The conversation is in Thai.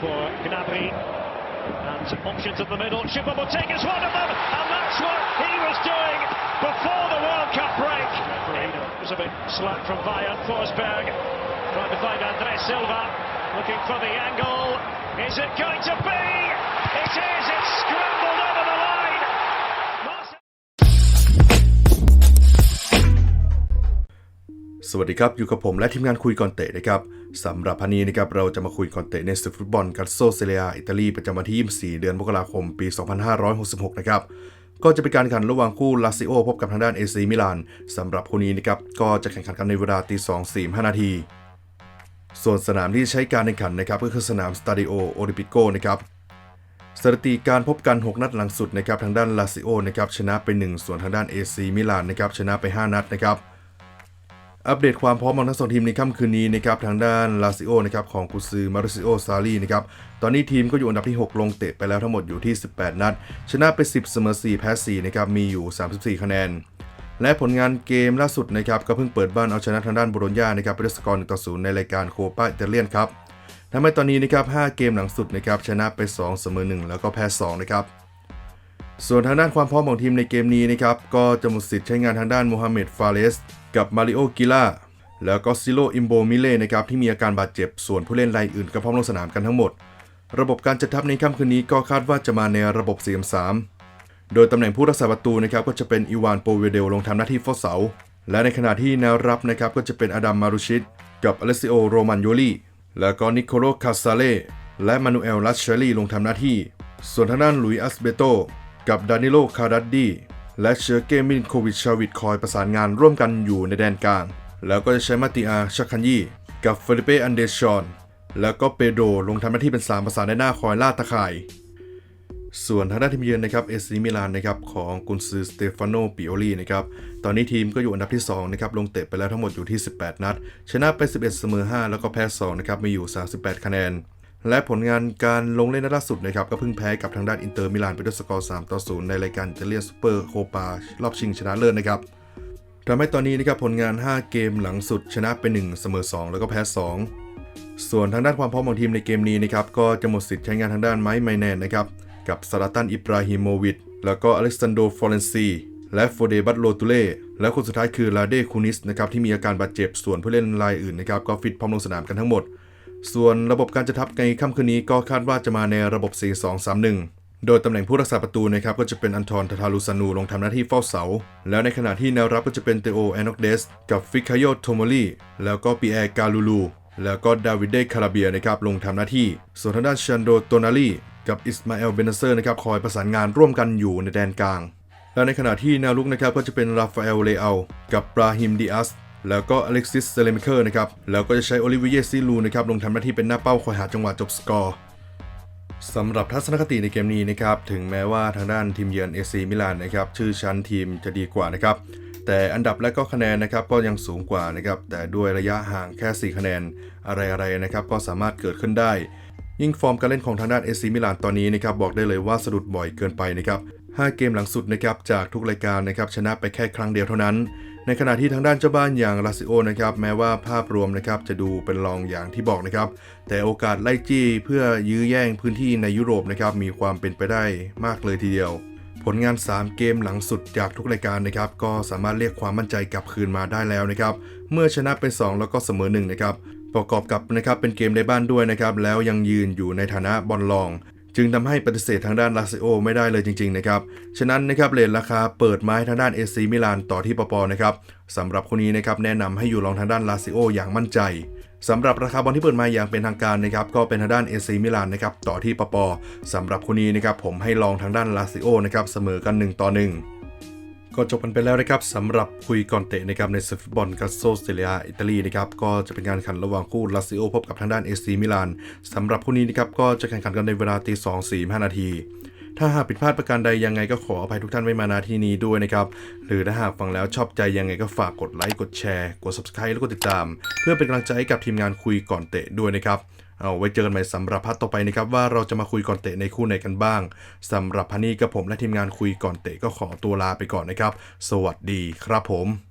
for Gnabry. And options in the middle. Choupo-Moting is one of them, and that's what he was doing before the World Cup break. It was a bit slack from Bayern. Forsberg trying to find Andres Silva, looking for the angle. Is it going to be? It is. It's scrambled สวัสดีครับ อยู่กับผมและทีมงานคุยก่อนเตะนะครับสำหรับพันนี้นะครับเราจะมาคุยก่อนเตะในศึกฟุตบอลกัสโซเซเลียอิตาลีประจำวันที่ 24 เดือนมกราคมปี 2566 นะครับก็จะเป็นการแข่งขันระหว่างคู่ลาซิโอพบกับทางด้านเอซีมิลานสำหรับคู่นี้นะครับก็จะแข่งขันกันในเวลาตี2 4 5นาที ส่วนสนามที่ใช้การแข่งขันนะครับก็คือสนามสตาดิโอโอลิปิโกนะครับสถิติการพบกัน 6 นัดหลังสุดนะครับทางด้านลาซิโอนะครับชนะไป1ส่วนทางด้านเอซีมิลานนะครับชนะไป 5 นัดนะครับ อัปเดตความพร้อมของทั้งสองทีมในค่ำคืนนี้นะครับทางด้านลาซิโอนะครับของกุซือมาริซิโอซารีนะครับตอนนี้ทีมก็อยู่อันดับที่ 6 ลงเตะไปแล้วทั้งหมดอยู่ที่ 18 นัด ชนะไป 10 เสมอ 4 แพ้4นะครับมีอยู่ 34 คะแนน และผลงานเกมล่าสุดนะครับก็เพิ่งเปิดบ้านเอาชนะทางด้านโบโลญญานะครับไปด้วยสกอร์1ต่อ0ในรายการโคปาอิตาเลียนครับทำให้ตอนนี้นะครับ5เกมหลังสุดนะครับชนะไป 2 เสมอ 1 แล้วก็แพ้2นะครับ ส่วนทางด้านความพร้อมของทีมในเกมนี้นะครับ ก็จะหมดสิทธิ์ใช้งานทางด้านโมฮัมเหม็ดฟาเลสกับมาริโอกิล่าแล้วก็ซิโลอิมโบมิเล่นะครับที่มีอาการบาดเจ็บ ส่วนผู้เล่นรายอื่นก็พร้อมลงสนามกันทั้งหมด ระบบการจัดทัพในค่ำคืนนี้ก็คาดว่าจะมาในระบบ4-3 โดยตำแหน่งผู้รักษาประตูนะครับก็จะเป็นอีวานโปเวเดลลงทำหน้าที่เฝ้าเสา และในขณะที่แนวรับนะครับก็จะเป็นอดัมมารุชิต กับอเลซิโอโรมันโยลีแล้วก็นิโคโลคาซาเล่และมานูเอลลัชเชอรี่ลงทำหน้าที่ ส่วนทางด้านลุยอัสเบโต กับดานิโล คาดัดดีและเชอร์เกมินโควิชชาวิดคอยประสานงานร่วมกันอยู่ในแดนกลาง แล้วก็จะใช้มาติอาชักคันยีกับเฟลิเปอันเดชอนแล้วก็เปโดลงทำหน้าที่เป็น3ประสานในหน้าคอยล่าตะข่าย ส่วนทางด้านทีมเยือนนะครับเอซีมิลานนะครับของกุนซือสเตฟานโนปิโอลีนะครับตอนนี้ทีมก็อยู่อันดับที่2นะครับลงเตะไปแล้วทั้งหมดอยู่ที่ 18 นัด ชนะไป 11 เสมอ 5 แล้วก็แพ้2นะครับมีอยู่ 38 คะแนน และผลงานการลงเล่นนัดล่าสุดนะครับก็เพิ่งแพ้กับทางด้านอินเตอร์มิลานไปด้วยสกอร์ 3 ต่อ 0 ในรายการอิตาเลียนซูเปอร์โคปารอบชิงชนะเลิศนะครับทำให้ตอนนี้นะครับผลงาน 5 เกมหลังสุดชนะไป 1 เสมอ 2 แล้วก็แพ้ 2 ส่วนทางด้านความพร้อมของทีมในเกมนี้นะครับก็จะหมดสิทธิ์ใช้งานทางด้านไมค์ไมแนนนะครับกับซาลาตันอิบราฮิโมวิชแล้วก็อเล็กซานโดฟลอเรนซีและโฟเดบัตโลตูเล่และคนสุดท้ายคือลาเดคูนิสนะครับที่มีอาการบาดเจ็บส่วนผู้เล่นรายอื่นนะครับก็ฟิตพร้อมลงสนามกันทั้งหมด ส่วนระบบการจะทับในค่ำคืนนี้ก็คาดว่าจะมาในระบบ 4-2-3-1 โดยตำแหน่งผู้รักษาประตูนะครับก็จะเป็นอันทอนทาทาลูซานูลงทำหน้าที่เฝ้าเสา แล้วในขณะที่แนวรับก็จะเป็นเตโอแอนอกเดส กับฟิคาโยโทโมลีแล้วก็ปีแอร์กาลูลู แล้วก็ดาวิดเดคาราเบียนะครับลงทำหน้าที่ ส่วนทางด้านชันโดโตนาลีกับอิสมาเอลเบนเซอร์นะครับคอยประสานงานร่วมกันอยู่ในแดนกลาง และในขณะที่แนวลุกนะครับก็จะเป็นราฟาเอลเลอากับบราฮิมดิอัส แล้วก็อเล็กซิสเซเลมิเคอร์นะครับแล้วก็จะใช้โอลิเวียซิลูนะครับลงทำหน้าที่เป็นหน้าเป้าคอยหาจังหวะจบสกอร์สำหรับทัศนคติในเกมนี้นะครับถึงแม้ว่าทางด้านทีมเยือนเอซีมิลานนะครับชื่อชั้นทีมจะดีกว่านะครับแต่อันดับและก็คะแนนนะครับก็ยังสูงกว่านะครับแต่ด้วยระยะห่างแค่ 4 คะแนนอะไรๆนะครับก็สามารถเกิดขึ้นได้ ยิ่งฟอร์มการเล่นของทางด้านเอซีมิลานตอนนี้นะครับบอกได้เลยว่าสะดุดบ่อยเกินไปนะครับ5เกมหลังสุดนะครับจากทุกรายการนะครับชนะไปแค่ครั้งเดียวเท่านั้น ในขณะที่ทางด้านเจ้าบ้านอย่างลาซิโอนะครับแม้ว่าภาพรวมนะครับจะดูเป็นรองอย่างที่บอกนะครับแต่โอกาสไล่จี้เพื่อยื้อแย่งพื้นที่ในยุโรปนะครับมีความเป็นไปได้มากเลยทีเดียว ผลงาน 3 เกมหลังสุดจากทุกรายการนะครับก็สามารถเรียกความมั่นใจกลับคืนมาได้แล้วนะครับเมื่อชนะไป2แล้วก็เสมอ1นะครับประกอบกับนะครับเป็นเกมในบ้านด้วยนะครับแล้วยังยืนอยู่ในฐานะบอลรอง จึงทำให้ปฏิเสธทางด้านลาซิโอไม่ได้เลยจริงๆนะครับฉะนั้นนะครับเลนราคาเปิดไม้ทางด้านเอซีมิลานต่อที่ปปนะครับสำหรับคนนี้นะครับแนะนำให้อยู่ลองทางด้านลาซิโออย่างมั่นใจสำหรับราคาบอลที่เปิดมาอย่างเป็นทางการนะครับก็เป็นทางด้านเอซีมิลานนะครับต่อที่ปปสำหรับคนนี้นะครับผมให้ลองทางด้านลาซิโอนะครับเสมอกัน 1 ต่อ 1 ก็จบกันไปแล้วนะครับสำหรับคุยก่อนเตะนะครับในศึกฟุตบอลกัสโซสเตเลียอิตาลีนะครับก็จะเป็นการแข่งขันระหว่างคู่ลาซิโอพบกับทางด้านเอซีมิลานสำหรับคู่นี้นะครับก็จะแข่งขันกันในเวลาตีสองสี่ห้านาทีถ้าหากผิดพลาดประการใดยังไงก็ขออภัยทุกท่านไว้มาณที่นี้ด้วยนะครับ หรือถ้าหากฟังแล้วชอบใจยังไงก็ฝากกดไลค์กดแชร์ กด subscribe แล้วก็ติดตาม เพื่อเป็นกำลังใจให้กับทีมงานคุยก่อนเตะด้วยนะครับ เอาไว้เจอกันใหม่สำหรับพัดต่อไปนะครับว่าเราจะมาคุยก่อนเตะในคู่ไหนกันบ้างสำหรับพันนี้กับผมและทีมงานคุยก่อนเตะก็ขอตัวลาไปก่อนนะครับ สวัสดีครับผม